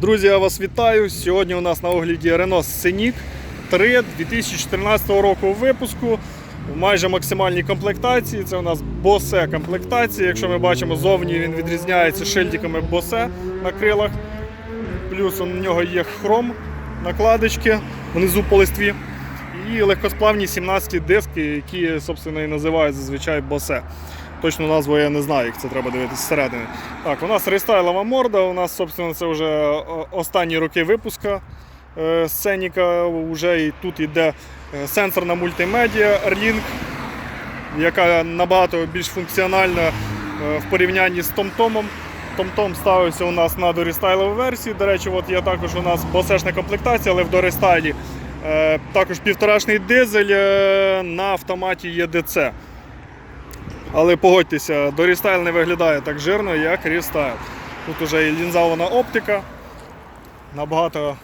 Друзі, я вас вітаю. Сьогодні у нас на огляді Renault Scenic 3 2014 року випуску. В майже максимальній комплектації. Це у нас Bose комплектація. Якщо ми бачимо, зовні він відрізняється шильдиками Bose на крилах. Плюс у нього є хром, накладочки внизу по листві. І легкосплавні 17 диски, які, собственно, і називають зазвичай Bose. Точну назву я не знаю, як це треба дивитися зсередини. Так, у нас рестайлова морда, у нас, собственно, це вже останні роки випуска е, сценіка. Уже і тут йде е, сенсорна мультимедіа Airlink, яка набагато більш функціональна е, в порівнянні з TomTom. TomTom ставився у нас на дорестайловій версії. До речі, от є також у нас босешна комплектація, але в дорестайлі. Е, Також півторашний дизель е, на автоматі ЄДЦ. Але погодьтеся, дорістайл не виглядає так жирно, як рістайл. Тут вже і лінзована оптика, набагато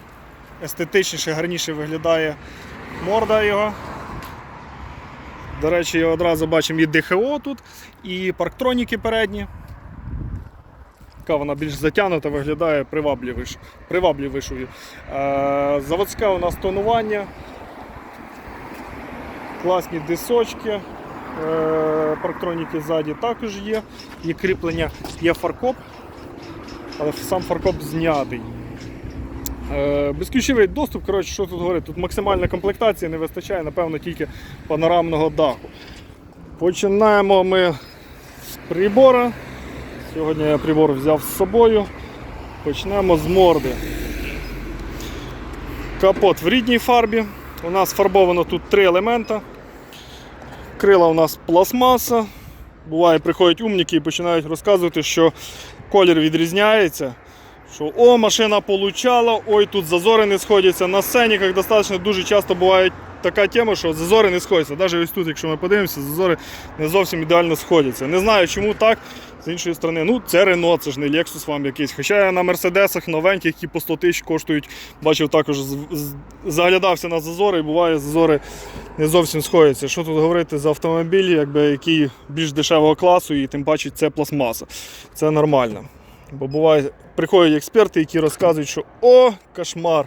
естетичніше, гарніше виглядає морда його. До речі, одразу бачимо і ДХО тут, і парктроніки передні. Така вона більш затягнута, виглядає привабливіш, привабливішою. Е, заводське у нас тонування, класні дисочки. Е, Парктроніки ззаді також є. Є кріплення, є фаркоп, але сам фаркоп знятий. Е, Безключовий доступ, коротше, що тут говорити? Тут максимальна комплектація, не вистачає, напевно, тільки панорамного даху. Починаємо ми з прибора. Сьогодні я прибор взяв з собою. Почнемо з морди. Капот в рідній фарбі. У нас фарбовано тут три елемента. Крила у нас пластмаса. Буває, приходять умніки і починають розказувати, що колір відрізняється. Що о, машина получала, ой, тут зазори не сходяться. На сценіках достатньо дуже часто буває така тема, що зазори не сходяться. Навіть ось тут, якщо ми подивимося, зазори не зовсім ідеально сходяться. Не знаю, чому так. З іншої сторони, ну це Renault, це ж не Lexus вам якийсь. Хоча я на мерседесах новеньких, які по 100 тисяч коштують, бачив також, заглядався на зазори, і буває, зазори не зовсім сходяться. Що тут говорити за автомобіль, якби, який більш дешевого класу, і тим паче це пластмаса. Це нормально. Бо буває, приходять експерти, які розказують, що о, кошмар,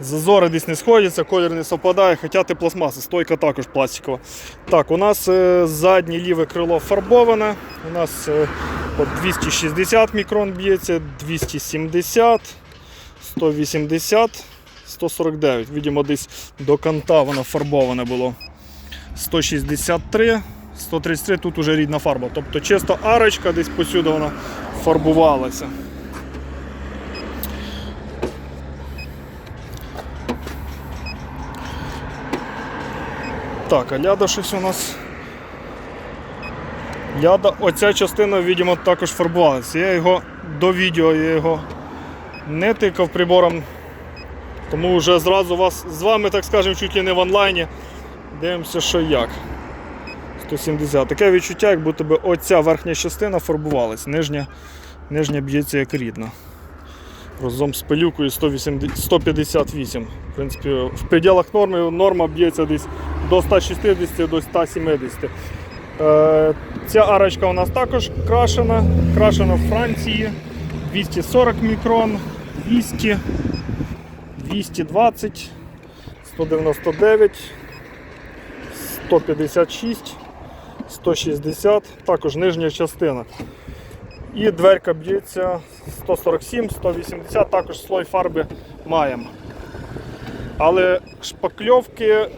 зазори десь не сходяться, колір не совпадає, хоча ти пластмаса, стойка також пластикова. Так, у нас е, заднє ліве крило фарбоване. У нас е, от 260 мікрон б'ється, 270, 180, 149. Видимо, десь до канта воно фарбоване було. 163, 133 тут уже рідна фарба. Тобто чисто арочка десь посюди вона фарбувалася. Так, а ляда щось у нас. Ляда, оця частина, видимо, також фарбувалася. Я його до відео я його не тикав прибором, тому вже зразу вас з вами, так скажемо, чуть ли не в онлайні. Дивимося, що як. 170. Таке відчуття, як будто би оця верхня частина фарбувалась, нижня, нижня б'ється як рідна. Разом з пилюкою 180 158. В принципі, в пределах норми норма б'ється десь до 160 до 170. Е, Ця арочка у нас також крашена. Крашена в Франції. 240 мікрон, 200, 220, 199, 156, 160, також нижня частина. І дверка б'ється 147, 180, також слой фарби маємо. Але шпакльовки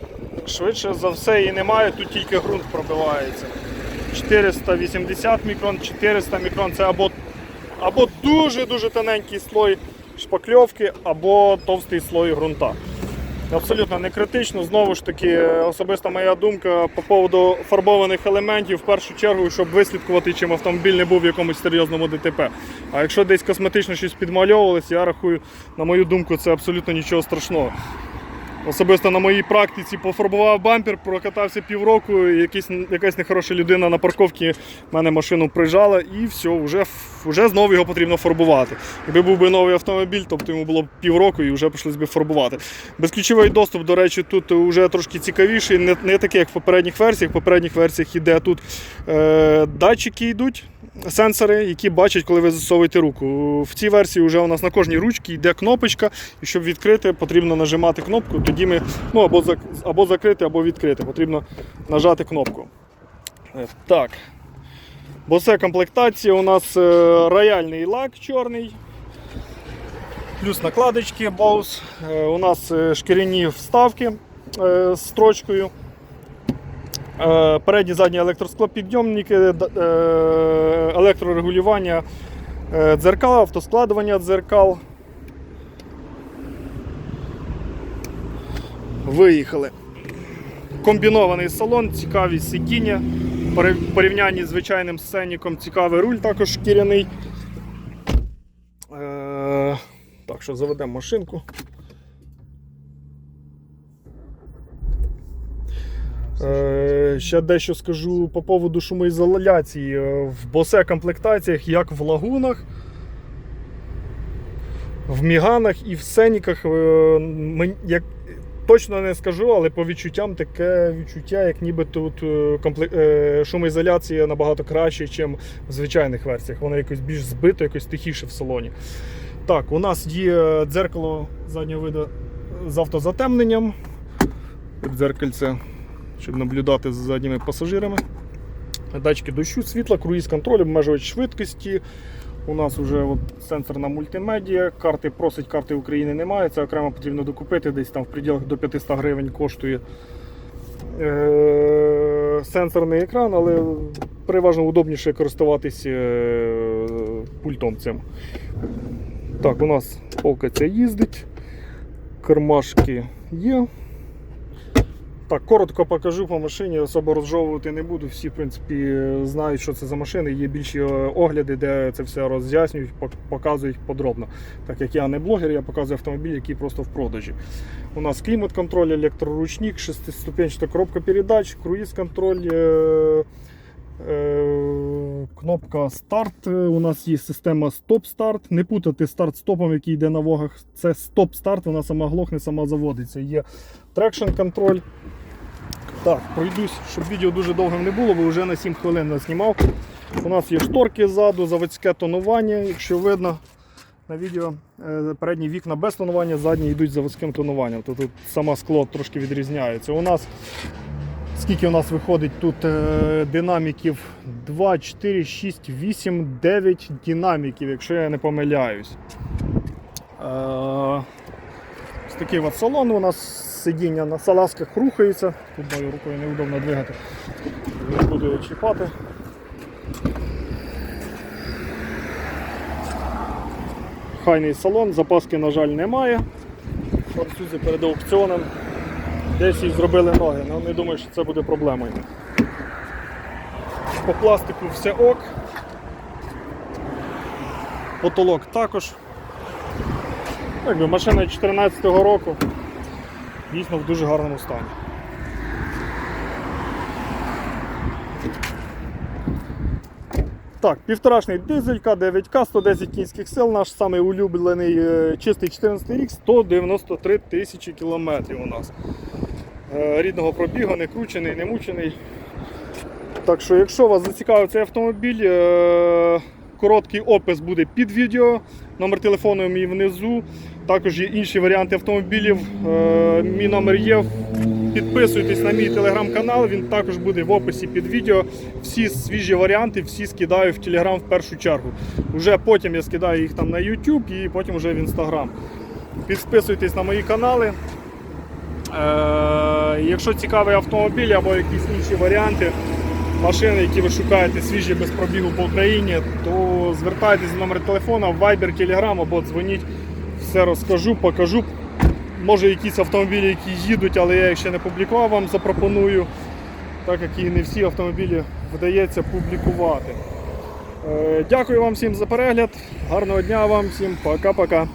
швидше за все і немає, тут тільки ґрунт пробивається. 480 мікрон, 400 мікрон це або, або дуже-дуже тоненький слой шпакльовки, або товстий слой ґрунта. Абсолютно не критично. Знову ж таки, особиста моя думка по поводу фарбованих елементів, в першу чергу, щоб вислідкувати, чим автомобіль не був в якомусь серйозному ДТП. А якщо десь косметично щось підмальовувалось, я рахую, на мою думку, це абсолютно нічого страшного. Особисто на моїй практиці пофарбував бампер, прокатався півроку, і якась нехороша людина на парковці мене машину прижала і все, вже, вже знову його потрібно фарбувати. Якби був би новий автомобіль, тобто йому було б півроку і вже прийшлось би фарбувати. Безключовий доступ, до речі, тут вже трошки цікавіший, не, не такий, як в попередніх версіях. В попередніх версіях іде тут е, датчики йдуть сенсори, які бачать, коли ви засовуєте руку. В цій версії вже у нас на кожній ручці йде кнопочка, і щоб відкрити, потрібно нажимати кнопку. Тоді ми ну, або, зак... або закрити, або відкрити. Потрібно нажати кнопку. Е, Так. Бо це комплектація у нас е, рояльний лак чорний. Плюс накладочки Bose. Е, У нас шкіряні вставки з строчкою. Е, Передні задні електросклопідйомники, е, електрорегулювання е, дзеркал, автоскладування дзеркал. Виїхали. Комбінований салон, цікаві сидіння. В порівнянні з звичайним сценіком цікавий руль також шкіряний. Так що заведемо машинку. Ще дещо скажу по поводу шумоізоляції. Е, В босе комплектаціях, як в лагунах, в міганах і в сеніках. е, Як, точно не скажу, але по відчуттям таке відчуття, як ніби тут е, е, шумоізоляція набагато краще, ніж в звичайних версіях. Воно якось більш збито, якось тихіше в салоні. Так, у нас є дзеркало заднього виду з автозатемненням. Дзеркальце щоб наблюдати за задніми пасажирами. Датчики дощу, світла, круїз-контроль, обмежувач швидкості. У нас вже от сенсорна мультимедіа. Карти просить, карти України немає. Це окремо потрібно докупити, десь там в пределах до 500 гривень коштує е- сенсорний екран, але переважно удобніше користуватись е- пультом цим. Так, у нас полка ця їздить, кармашки є. Так, коротко покажу по машині, особо розжовувати не буду. Всі, в принципі, знають, що це за машини. Є більші е, огляди, де це все роз'яснюють, показують подробно. Так як я не блогер, я показую автомобіль, який просто в продажі. У нас клімат-контроль, електроручник, шестиступенчата коробка передач, круїз-контроль. Е- е, Кнопка старт. У нас є система стоп-старт. Не путати старт стопом, який йде на вогах. Це стоп-старт, вона сама глохне, сама заводиться. Є трекшн контроль. Так, пройдусь, щоб відео дуже довгим не було, бо вже на 7 хвилин наснімав. У нас є шторки ззаду, заводське тонування, якщо видно на відео, е, передні вікна без тонування, задні йдуть заводським тонуванням. То тут сама скло трошки відрізняється. У нас скільки у нас виходить тут е, динаміків? 2, 4, 6, 8, 9 динаміків, якщо я не помиляюсь. Е, Ось такий от салон у нас сидіння на салазках рухається. Тут мою рукою неудобно двигати. Не буду його чіпати. Хайний салон, запаски, на жаль, немає. Французи перед аукціоном десь їй зробили ноги, але не думаю, що це буде проблемою. По пластику все ок. Потолок також. Якби машина 2014 року дійсно в дуже гарному стані. Так, півторашний дизель К9К, 110 кінських сил, наш самий улюблений е, чистий 14 рік, 193 тисячі кілометрів у нас. Е, Рідного пробігу, не кручений, не мучений. Так що, якщо вас зацікавив цей автомобіль, е, короткий опис буде під відео. Номер телефону мій внизу. Також є інші варіанти автомобілів. Е, Мій номер є. Підписуйтесь на мій телеграм-канал, він також буде в описі під відео. Всі свіжі варіанти, всі скидаю в телеграм в першу чергу. Уже потім я скидаю їх там на YouTube і потім вже в інстаграм. Підписуйтесь на мої канали. Е, якщо цікавий автомобіль або якісь інші варіанти, машини, які ви шукаєте свіжі без пробігу по Україні, то звертайтесь за номер телефона, Viber, Telegram або дзвоніть, все розкажу, покажу. Може якісь автомобілі, які їдуть, але я їх ще не публікував, вам запропоную, так як і не всі автомобілі вдається публікувати. Е, Дякую вам всім за перегляд, гарного дня вам всім, пока-пока.